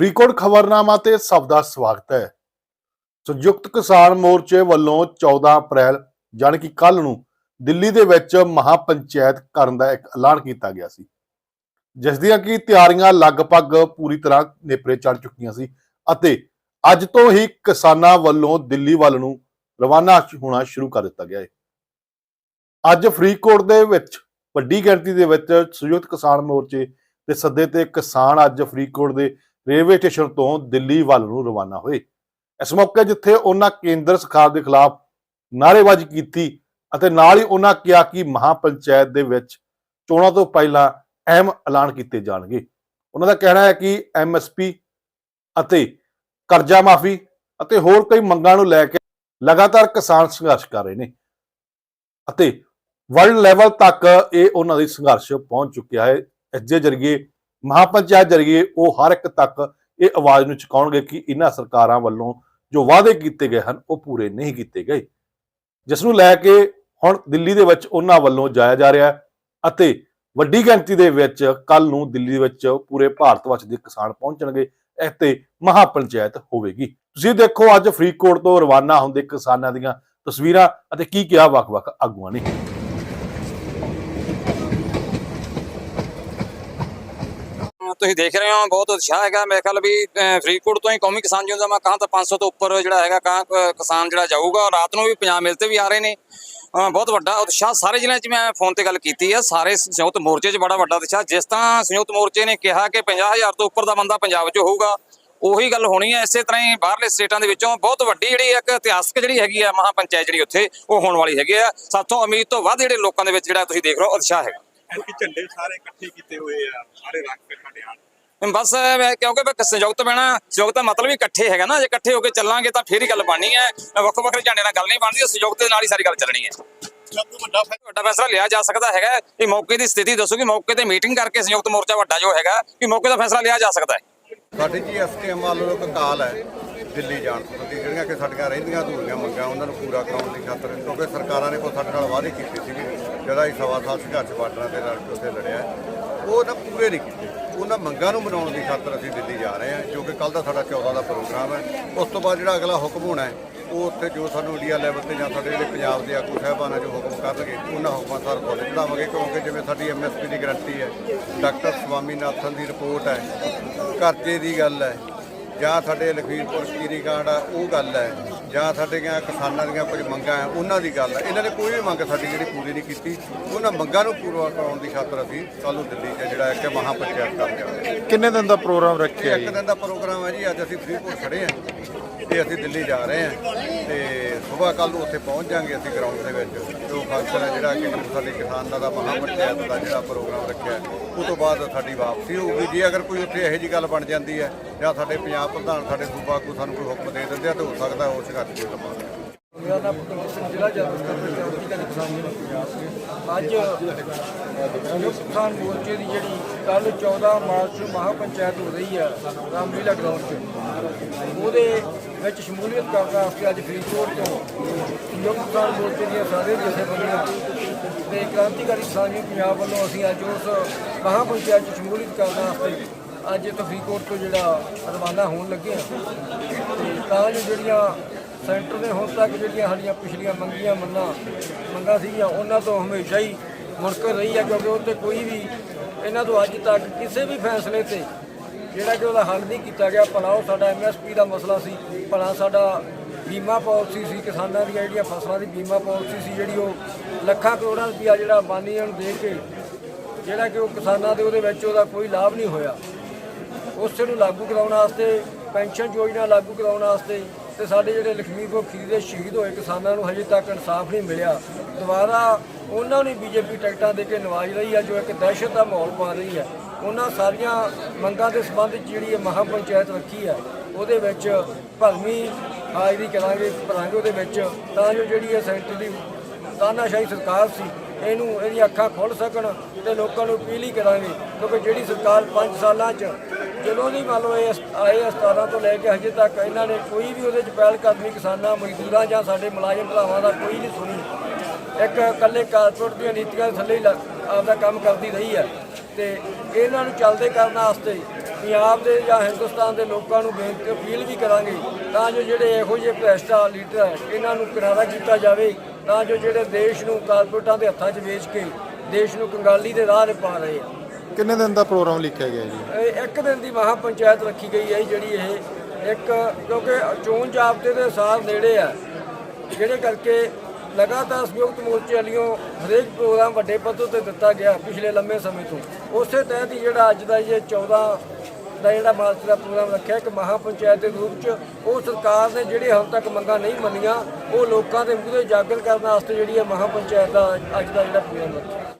ਫਰੀਦਕੋਟ ਖਬਰਨਾਮਾ ਤੇ ਸਭ ਦਾ ਸਵਾਗਤ ਹੈ। ਸੰਯੁਕਤ ਕਿਸਾਨ ਮੋਰਚੇ ਵੱਲੋਂ 14 ਅਪ੍ਰੈਲ, ਜਾਣੀ ਕਿ ਕੱਲ ਨੂੰ ਦਿੱਲੀ ਦੇ ਵਿੱਚ ਮਹਾਪੰਚਾਇਤ ਕਰਨ ਦਾ ਇੱਕ ਐਲਾਨ ਕੀਤਾ ਗਿਆ ਸੀ। ਜਿਸ ਦੀਆਂ ਕਿ ਤਿਆਰੀਆਂ ਲਗਭਗ ਪੂਰੀ ਤਰ੍ਹਾਂ ਨੇਪਰੇ ਚੜ ਚੁੱਕੀਆਂ ਸੀ ਅਤੇ ਅੱਜ ਤੋਂ ਹੀ ਕਿਸਾਨਾਂ ਵੱਲੋਂ ਦਿੱਲੀ ਵੱਲ ਨੂੰ ਰਵਾਨਾ ਹੋਣਾ ਸ਼ੁਰੂ ਕਰ ਦਿੱਤਾ ਗਿਆ ਹੈ ਅੱਜ ਫਰੀਦਕੋਟ ਦੇ ਵਿੱਚ, ਵੱਡੀ ਗਿਣਤੀ ਦੇ ਵਿੱਚ ਸੰਯੁਕਤ ਕਿਸਾਨ ਮੋਰਚੇ ਦੇ ਸੱਦੇ ਤੇ ਕਿਸਾਨ ਅੱਜ ਫਰੀਦਕੋਟ ਦੇ ਰੇਲਵੇ ਸਟੇਸ਼ਨ ਤੋਂ ਦਿੱਲੀ ਵੱਲ ਨੂੰ ਰਵਾਨਾ ਹੋਏ। ਇਸ ਮੌਕੇ ਜਿੱਥੇ ਉਹਨਾਂ ਕੇਂਦਰ ਸਰਕਾਰ ਦੇ ਖਿਲਾਫ ਨਾਅਰੇਬਾਜ਼ੀ ਕੀਤੀ ਅਤੇ ਨਾਲ ਹੀ ਉਹਨਾਂ ਕਿਹਾ ਕਿ ਮਹਾਪੰਚਾਇਤ ਦੇ ਵਿੱਚ ਚੋਣਾਂ ਤੋਂ ਪਹਿਲਾਂ ਅਹਿਮ ਐਲਾਨ ਕੀਤੇ ਜਾਣਗੇ। ਉਹਨਾਂ ਦਾ ਕਹਿਣਾ ਹੈ ਕਿ ਐਮਐਸਪੀ ਅਤੇ ਕਰਜ਼ਾ ਮਾਫੀ ਅਤੇ ਹੋਰ ਕਈ ਮੰਗਾਂ ਨੂੰ ਲੈ ਕੇ ਲਗਾਤਾਰ ਕਿਸਾਨ ਸੰਘਰਸ਼ ਕਰ ਰਹੇ ਨੇ ਅਤੇ ਵਰਲਡ ਲੈਵਲ ਤੱਕ ਇਹ ਉਹਨਾਂ ਦੀ ਸੰਘਰਸ਼ ਪਹੁੰਚ ਚੁੱਕਿਆ ਹੈ। ਇਸ ਦੇ ਜ਼ਰੀਏ ਮਹਾਪੰਚਾਇਤ ਜ਼ਰੀਏ ਉਹ ਹਰ ਇੱਕ ਤੱਕ ਇਹ ਆਵਾਜ਼ ਨੂੰ ਚੁਕਾਉਣਗੇ ਕਿ ਇਹਨਾਂ ਸਰਕਾਰਾਂ ਵੱਲੋਂ ਜੋ ਵਾਅਦੇ ਕੀਤੇ ਗਏ ਹਨ, ਉਹ ਪੂਰੇ ਨਹੀਂ ਕੀਤੇ ਗਏ। ਜਿਸ ਨੂੰ ਲੈ ਕੇ ਹੁਣ ਦਿੱਲੀ ਦੇ ਵਿੱਚ ਉਹਨਾਂ ਵੱਲੋਂ ਜਾਇਆ ਜਾ ਰਿਹਾ ਅਤੇ ਵੱਡੀ ਗਿਣਤੀ ਦੇ ਵਿੱਚ ਕੱਲ ਨੂੰ ਦਿੱਲੀ ਵਿੱਚ ਪੂਰੇ ਭਾਰਤ ਵਿੱਚ ਦੇ ਕਿਸਾਨ ਪਹੁੰਚਣਗੇ ਇਸ ਤੇ ਮਹਾਪੰਚਾਇਤ ਹੋਵੇਗੀ। ਤੁਸੀਂ ਦੇਖੋ ਅੱਜ ਫਰੀਦਕੋਟ ਤੋਂ ਰਵਾਨਾ ਹੁੰਦੇ ਕਿਸਾਨਾਂ ਦੀਆਂ ਤਸਵੀਰਾਂ ਅਤੇ ਕੀ ਕਿਹਾ ਵੱਖ-ਵੱਖ ਆਗੂਆਂ ਨੇ। ਤੁਸੀਂ ਦੇਖ ਰਹੇ ਹੋ, ਬਹੁਤ ਉਤਸ਼ਾਹ ਹੈਗਾ। ਮੇਰੇ ਖਿਆਲ ਵੀ ਫਰੀਦਕੋਟ ਤੋਂ ਹੀ ਕੌਮੀ ਕਿਸਾਨ ਯੂਨੀਅਨ ਦਾ ਮੈਂ ਕਹਾਂ ਤਾਂ 500 ਤੋਂ ਉੱਪਰ ਜਿਹੜਾ ਹੈਗਾ ਕਾਂ ਕਿਸਾਨ ਜਿਹੜਾ ਜਾਊਗਾ ਰਾਤ ਨੂੰ ਵੀ ਪੰਜਾਬ ਮਿਲ ਤੇ ਵੀ ਆ ਰਹੇ ਨੇ। ਬਹੁਤ ਵੱਡਾ ਉਤਸ਼ਾਹ। ਸਾਰੇ ਜ਼ਿਲ੍ਹਿਆਂ 'ਚ ਮੈਂ ਫੋਨ ਤੇ ਗੱਲ ਕੀਤੀ ਹੈ ਸਾਰੇ ਸੰਯੁਕਤ ਮੋਰਚੇ 'ਚ ਬੜਾ ਵੱਡਾ ਉਤਸ਼ਾਹ। ਜਿਸ ਤਰ੍ਹਾਂ ਸੰਯੁਕਤ ਮੋਰਚੇ ਨੇ ਕਿਹਾ ਕਿ 50000 ਤੋਂ ਉੱਪਰ ਦਾ ਬੰਦਾ ਪੰਜਾਬ 'ਚ ਹੋਊਗਾ, ਉਹੀ ਗੱਲ ਹੋਣੀ ਹੈ ਇਸੇ ਤਰ੍ਹਾਂ ਹੀ ਬਾਹਰਲੇ ਸਟੇਟਾਂ ਦੇ ਵਿੱਚੋਂ ਬਹੁਤ ਵੱਡੀ ਜਿਹੜੀ ਇੱਕ ਇਤਿਹਾਸਕ ਜਿਹੜੀ ਹੈਗੀ ਆ ਮਹਾਪੰਚਾਇਤ ਜਿਹੜੀ ਉੱਥੇ, ਉਹ ਹੋਣ ਵਾਲੀ ਹੈਗੀ ਆ। ਸਾਥੋਂ ਉਮੀਦ ਤੋਂ ਵੱਧ ਜਿਹੜੇ ਲੋਕਾਂ ਦੇ ਵਿੱਚ ਜਿਹੜਾ ਤੁਸੀਂ ਦੇਖ ਰਹੇ ਹੋ, ਉਤਸ਼ਾਹ ਹੈਗਾ। ਐਨਕੀ ਝੰਡੇ ਸਾਰੇ ਇਕੱਠੇ ਕੀਤੇ ਹੋਏ ਆ ਸਾਰੇ ਰੰਗ ਤੇ ਸਾਡੇ ਹਨ ਬਸ ਮੈਂ- ਕਿਉਂਕਿ ਮੈਂ ਸੰਯੁਕਤ ਬਣਾ ਸੰਯੁਕਤ ਦਾ ਮਤਲਬ ਹੀ ਇਕੱਠੇ ਹੈਗਾ ਨਾ ਜੇ ਇਕੱਠੇ ਹੋ ਕੇ ਚੱਲਾਂਗੇ ਤਾਂ ਫੇਰ ਹੀ ਗੱਲ ਬਣਨੀ ਹੈ ਵੱਖੋ ਵੱਖਰੇ ਝੰਡੇ ਨਾਲ ਗੱਲ ਨਹੀਂ ਬਣਦੀ ਸੰਯੁਕਤ ਦੇ ਨਾਲ ਹੀ ਸਾਰੀ ਗੱਲ ਚੱਲਣੀ ਹੈ ਸਭ ਤੋਂ ਵੱਡਾ ਫੈਸਲਾ ਲਿਆ ਜਾ ਸਕਦਾ ਹੈਗਾ ਇਹ ਮੌਕੇ ਦੀ ਸਥਿਤੀ ਦੱਸੋ ਕਿ ਮੌਕੇ ਤੇ ਮੀਟਿੰਗ ਕਰਕੇ ਸੰਯੁਕਤ ਮੋਰਚਾ ਵੱਡਾ ਜੋ ਹੈਗਾ ਕਿ ਮੌਕੇ ਦਾ ਫੈਸਲਾ ਲਿਆ ਜਾ ਸਕਦਾ ਹੈ। ਸਾਡੀ ਜੀ ਐਸਟੀਐਮ ਵੱਲੋਂ ਇੱਕ ਕਾਲ ਹੈ ਦਿੱਲੀ ਜਾਣ ਸੰਬੰਧੀ ਜਿਹੜੀਆਂ ਕਿ ਸਾਡੀਆਂ ਰਹਿੰਦੀਆਂ ਅਧੂਰੀਆਂ ਮੰਗਾਂ, ਉਹਨਾਂ ਨੂੰ ਪੂਰਾ ਕਰਾਉਣ ਦੀ ਖਾਤਰ, ਕਿਉਂਕਿ ਸਰਕਾਰਾਂ ਨੇ ਕੋਈ ਸਾਡੇ ਨਾਲ ਵਾਅਦੇ ਕੀਤੇ ਸੀਗੇ, ਜਿਹੜਾ ਅਸੀਂ ਸਵਾ ਸਾਲ ਸੰਘਰਸ਼ ਬਾਰਡਰਾਂ ਤੇ ਲੜ ਕੇ ਉੱਥੇ ਲੜਿਆ ਉਹ ਨਾ ਪੂਰੇ ਨਹੀਂ ਕੀਤੇ। ਉਹਨਾਂ ਮੰਗਾਂ ਨੂੰ ਬਣਾਉਣ ਦੀ ਖਾਤਰ ਅਸੀਂ ਦਿੱਲੀ ਜਾ ਰਹੇ ਹਾਂ, ਜੋ ਕਿ ਕੱਲ ਦਾ ਸਾਡਾ 14 ਦਾ ਪ੍ਰੋਗਰਾਮ ਹੈ। ਉਸ ਤੋਂ ਬਾਅਦ ਜਿਹੜਾ ਅਗਲਾ ਹੁਕਮ ਹੋਣਾ ਹੈ, ਉਹ ਉੱਥੇ ਜੋ ਸਾਨੂੰ ਇੰਡੀਆ ਲੈਵਲ ਤੇ ਜਾਂ ਸਾਡੇ ਜਿਹੜੇ ਪੰਜਾਬ ਦੇ ਆਗੂ ਸਾਹਿਬਾਨ ਜੋ ਹੁਕਮ ਕਰਨਗੇ, ਉਹਨਾਂ ਹੁਕਮਾਂ ਸਰ ਫੋਲੋ ਚੜਾਵਾਂਗੇ ਕਿਉਂਕਿ ਜਿਵੇਂ ਸਾਡੀ ਐਮਐਸਪੀ ਦੀ ਗਰੰਟੀ ਹੈ, ਡਾਕਟਰ ਸਵਾਮੀਨਾਥਨ ਦੀ ਰਿਪੋਰਟ ਹੈ, ਕਰਜ਼ੇ ਦੀ ਗੱਲ ਹੈ ਜਾਂ ਸਾਡੇ ਲਖੀਮਪੁਰ ਕੀਰੀ ਕਾਂਡ ਆ ਉਹ ਗੱਲ ਹੈ। ਜਾਂ ਸਾਡੇ ਦੀਆਂ ਕਿਸਾਨਾਂ ਦੀਆਂ ਕੁਝ ਮੰਗਾਂ ਹੈ ਉਹਨਾਂ ਦੀ ਗੱਲ ਹੈ। ਇਹਨਾਂ ਨੇ ਕੋਈ ਵੀ ਮੰਗ ਸਾਡੀ ਜਿਹੜੀ ਪੂਰੀ ਨਹੀਂ ਕੀਤੀ। ਉਹਨਾਂ ਮੰਗਾਂ ਨੂੰ ਪੂਰਾ ਕਰਾਉਣ ਦੀ ਖਾਤਰ ਅਸੀਂ ਕੱਲ੍ਹ ਨੂੰ ਦਿੱਲੀ 'ਚ ਜਿਹੜਾ ਇੱਕ ਮਹਾਪੰਚਾਇਤ ਕਰਨ ਜਾ ਕਿੰਨੇ ਦਿਨ ਦਾ ਪ੍ਰੋਗਰਾਮ ਰੱਖਿਆ ਇੱਕ ਦਿਨ ਦਾ ਪ੍ਰੋਗਰਾਮ ਹੈ ਜੀ। ਅੱਜ ਅਸੀਂ ਫਰੀਦਕੋਟ ਖੜੇ ਹਾਂ ਤੇ ਅਸੀਂ ਦਿੱਲੀ ਜਾ ਰਹੇ ਹਾਂ ਤੇ ਸਵੇਰ ਕੱਲ ਨੂੰ ਉੱਥੇ ਪਹੁੰਚ ਜਾਾਂਗੇ ਅਸੀਂ ਗਰਾਊਂਡ ਦੇ ਵਿੱਚ। ਜੋ ਫੰਕਸ਼ਨ ਹੈ ਜਿਹੜਾ ਕਿ ਸਾਡੇ ਕਿਸਾਨਾਂ ਦਾ ਮਹਾਪੰਚਾਇਤ ਦਾ ਜਿਹੜਾ ਪ੍ਰੋਗਰਾਮ ਰੱਖਿਆ ਉਹ ਤੋਂ ਬਾਅਦ ਸਾਡੀ ਵਾਪਸੀ ਹੋਊਗੀ। ਜੇ ਅਗਰ ਕੋਈ ਉੱਥੇ ਇਹੋ ਜੀ ਗੱਲ ਬਣ ਜਾਂਦੀ ਹੈ ਜਾਂ ਸਾਡੇ ਪੰਜਾਬ ਪ੍ਰਧਾਨ ਸਾਡੇ ਸੂਬਾ ਆਗੂ ਸਾਨੂੰ ਕੋਈ ਹੁਕਮ ਦੇ ਦਿੰਦੇ ਆ ਤਾਂ ਹੋ ਸਕਦਾ ਉਹ ਸੰਘਰਸ਼ ਕੋਈ ਲੰਮਾ ਮੇਰਾ ਨਾਮ ਜ਼ਿਲ੍ਹਾ ਜਨਰਲ ਸਕੱਤਰ ਚੌਥੀ ਅੱਜ ਸੰਯੁਕਤ ਕਿਸਾਨ ਮੋਰਚੇ ਦੀ ਜਿਹੜੀ ਕੱਲ 14 ਮਾਰਚ ਨੂੰ ਮਹਾਪੰਚਾਇਤ ਹੋ ਰਹੀ ਹੈ ਰਾਮਲੀਲਾ ਗਰਾਊਂਡ 'ਚ। ਉਹਦੇ ਵਿੱਚ ਸ਼ਮੂਲੀਅਤ ਕਰਨ ਵਾਸਤੇ ਅੱਜ ਫਰੀਦਕੋਟ ਤੋਂ ਸੰਯੁਕਤ ਕਿਸਾਨ ਮੋਰਚੇ ਦੀਆਂ ਸਾਰੇ ਜਥੇਬੰਦੀਆਂ ਤੇ ਕ੍ਰਾਂਤੀਕਾਰੀ ਕਿਸਾਨ ਪੰਜਾਬ ਵੱਲੋਂ ਅਸੀਂ ਅੱਜ ਉਸ ਮਹਾਪੰਚਾਇਤ 'ਚ ਸ਼ਮੂਲੀਅਤ ਕਰਨ ਵਾਸਤੇ ਅੱਜ ਇੱਥੇ ਫਰੀਦਕੋਟ ਤੋਂ ਜਿਹੜਾ ਰਵਾਨਾ ਹੋਣ ਲੱਗੇ ਹਾਂ, ਤਾਂ ਜੋ ਜਿਹੜੀਆਂ ਸੈਂਟਰ ਨੇ ਹੁਣ ਤੱਕ ਜਿਹੜੀਆਂ ਸਾਡੀਆਂ ਪਿਛਲੀਆਂ ਮੰਗੀਆਂ ਮੰਨਾਂ, ਮੰਗਾਂ ਸੀਗੀਆਂ, ਉਹਨਾਂ ਤੋਂ ਹਮੇਸ਼ਾ ਹੀ ਮੁਨਕਰ ਰਹੀ ਹੈ, ਕਿਉਂਕਿ ਉੱਤੇ ਕੋਈ ਵੀ ਇਹਨਾਂ ਤੋਂ ਅੱਜ ਤੱਕ ਕਿਸੇ ਵੀ ਫੈਸਲੇ ਤੇ ਜਿਹੜਾ ਕਿ ਉਹਦਾ ਹੱਲ ਨਹੀਂ ਕੀਤਾ ਗਿਆ। ਭਲਾ ਉਹ ਸਾਡਾ ਐਮਐਸਪੀ ਦਾ ਮਸਲਾ ਸੀ, ਭਲਾ ਸਾਡਾ ਬੀਮਾ ਪਾਲਿਸੀ ਸੀ, ਕਿਸਾਨਾਂ ਦੀਆਂ ਜਿਹੜੀਆਂ ਫਸਲਾਂ ਦੀ ਬੀਮਾ ਪਾਲਿਸੀ ਸੀ, ਜਿਹੜੀ ਉਹ ਲੱਖਾਂ ਕਰੋੜਾਂ ਰੁਪਇਆ ਜਿਹੜਾ ਅੰਬਾਨੀਆਂ ਨੂੰ ਦੇ ਕੇ ਜਿਹੜਾ ਕਿ ਉਹ ਕਿਸਾਨਾਂ ਦੇ ਉਹਦੇ ਵਿੱਚ ਉਹਦਾ ਕੋਈ ਲਾਭ ਨਹੀਂ ਹੋਇਆ। ਉਸੇ ਨੂੰ ਲਾਗੂ ਕਰਾਉਣ ਵਾਸਤੇ, ਪੈਨਸ਼ਨ ਯੋਜਨਾ ਲਾਗੂ ਕਰਾਉਣ ਵਾਸਤੇ ਤੇ ਸਾਡੇ ਜਿਹੜੇ ਲਖਮੀਪੁਰ ਖੀਰੀ ਦੇ ਸ਼ਹੀਦ ਹੋਏ ਕਿਸਾਨਾਂ ਨੂੰ ਹਜੇ ਤੱਕ ਇਨਸਾਫ ਨਹੀਂ ਮਿਲਿਆ। ਦੁਬਾਰਾ ਉਹਨਾਂ ਨੂੰ ਬੀਜੇਪੀ ਟਿਕਟਾਂ ਦੇ ਕੇ ਨਵਾਜ ਰਹੀ ਹੈ ਜੋ ਇੱਕ ਦਹਿਸ਼ਤ ਦਾ ਮਾਹੌਲ ਪਾ ਰਹੀ ਹੈ। ਉਹਨਾਂ ਸਾਰੀਆਂ ਮੰਗਾਂ ਦੇ ਸੰਬੰਧ ਜਿਹੜੀ ਇਹ ਮਹਾਪੰਚਾਇਤ ਰੱਖੀ ਹੈ, ਉਹਦੇ ਵਿੱਚ ਭਰਵੀਂ ਹਾਜ਼ਰੀ ਕਰਾਂਗੇ, ਭਰਾਂਗੇ ਉਹਦੇ ਵਿੱਚ। ਤਾਂ ਜੋ ਜਿਹੜੀ ਇਹ ਸੈਂਟਰ ਦੀ ਤਾਨਾਸ਼ਾਹੀ ਸਰਕਾਰ ਸੀ ਇਹਨੂੰ ਇਹਦੀਆਂ ਅੱਖਾਂ ਖੁੱਲ ਸਕਣ ਤੇ ਲੋਕਾਂ ਨੂੰ ਅਪੀਲ ਹੀ ਕਰਾਂਗੇ, ਕਿਉਂਕਿ ਜਿਹੜੀ ਸਰਕਾਰ 5 ਸਾਲਾਂ 'ਚ ਜਦੋਂ ਦੀ ਮੰਨ ਲਓ ਇਹ ਅਸ- ਆਏ ਆ 17 ਤੋਂ ਲੈ ਕੇ ਹਜੇ ਤੱਕ ਇਹਨਾਂ ਨੇ ਕੋਈ ਵੀ ਉਹਦੇ 'ਚ ਪਹਿਲ ਕਦਮੀ ਕਿਸਾਨਾਂ, ਮਜ਼ਦੂਰਾਂ ਜਾਂ ਸਾਡੇ ਮੁਲਾਜ਼ਮ ਭਰਾਵਾਂ ਦਾ ਕੋਈ ਨਹੀਂ ਸੁਣੀ। ਇੱਕ ਇਕੱਲੇ ਕਾਰਪੋਰੇਟ ਦੀਆਂ ਨੀਤੀਆਂ ਥੱਲੇ ਹੀ ਲ- ਆਪਦਾ ਕੰਮ ਕਰਦੀ ਰਹੀ ਹੈ ਤੇ ਇਹਨਾਂ ਨੂੰ ਚੱਲਦੇ ਕਰਨ ਵਾਸਤੇ ਪੰਜਾਬ ਦੇ ਜਾਂ ਹਿੰਦੁਸਤਾਨ ਦੇ ਲੋਕਾਂ ਨੂੰ ਬੇਨਤੀ, ਅਪੀਲ ਵੀ ਕਰਾਂਗੇ ਤਾਂ ਜੋ ਜਿਹੜੇ ਇਹੋ ਜਿਹੇ ਭ੍ਰਿਸ਼ਟਾ ਲੀਡਰ ਹੈ, ਇਹਨਾਂ ਨੂੰ ਕਿਨਾਰਾ ਕੀਤਾ ਜਾਵੇ। ਤਾਂ ਜੋ ਜਿਹੜੇ ਦੇਸ਼ ਨੂੰ ਕਾਰਪੋਰੇਟਾਂ ਦੇ ਹੱਥਾਂ 'ਚ ਵੇਚ ਕੇ ਦੇਸ਼ ਨੂੰ ਕੰਗਾਲੀ ਦੇ ਰਾਹ 'ਤੇ ਪਾ ਰਹੇ ਆ। ਕਿੰਨੇ ਦਿਨ ਦਾ ਪ੍ਰੋਗਰਾਮ ਲਿਖਿਆ ਗਿਆ ਜੀ? ਇਹ ਇੱਕ ਦਿਨ ਦੀ ਮਹਾ ਪੰਚਾਇਤ ਰੱਖੀ ਗਈ ਹੈ ਜਿਹੜੀ ਇਹ ਇੱਕ ਕਿਉਂਕਿ ਚੋਣ ਜਾਬਤੇ ਦੇ ਸਾਰ ਨੇੜੇ ਆ ਜਿਹੜੇ ਕਰਕੇ ਲਗਾਤਾਰ ਸੰਯੁਕਤ ਮੋਰਚੇ ਵਾਲੀਆਂ ਹਰੇਕ ਪ੍ਰੋਗਰਾਮ ਵੱਡੇ ਪੱਧਰ ਤੇ ਦਿੱਤਾ ਗਿਆ ਪਿਛਲੇ ਲੰਮੇ ਸਮੇਂ ਤੋਂ। ਉਸੇ ਤਹਿਤ ਹੀ ਜਿਹੜਾ ਅੱਜ ਦਾ ਇਹ 14 ਦਾ ਜਿਹੜਾ ਮਾਰਚ ਦਾ ਪ੍ਰੋਗਰਾਮ ਰੱਖਿਆ, ਇੱਕ ਮਹਾ ਪੰਚਾਇਤ ਦੇ ਰੂਪ 'ਚ, ਉਹ ਸਰਕਾਰ ਨੇ ਜਿਹੜੇ ਹੁਣ ਤੱਕ ਮੰਗਾਂ ਨਹੀਂ ਮੰਨੀਆਂ, ਉਹ ਲੋਕਾਂ ਦੇ ਮੂਹਰੇ ਜਾਗਰ ਕਰਨ ਵਾਸਤੇ ਜਿਹੜੀ ਹੈ ਮਹਾ ਪੰਚਾਇਤ ਦਾ ਅੱਜ ਦਾ ਜਿਹੜਾ ਪ੍ਰੋਗਰਾਮ ਰੱਖਿਆ।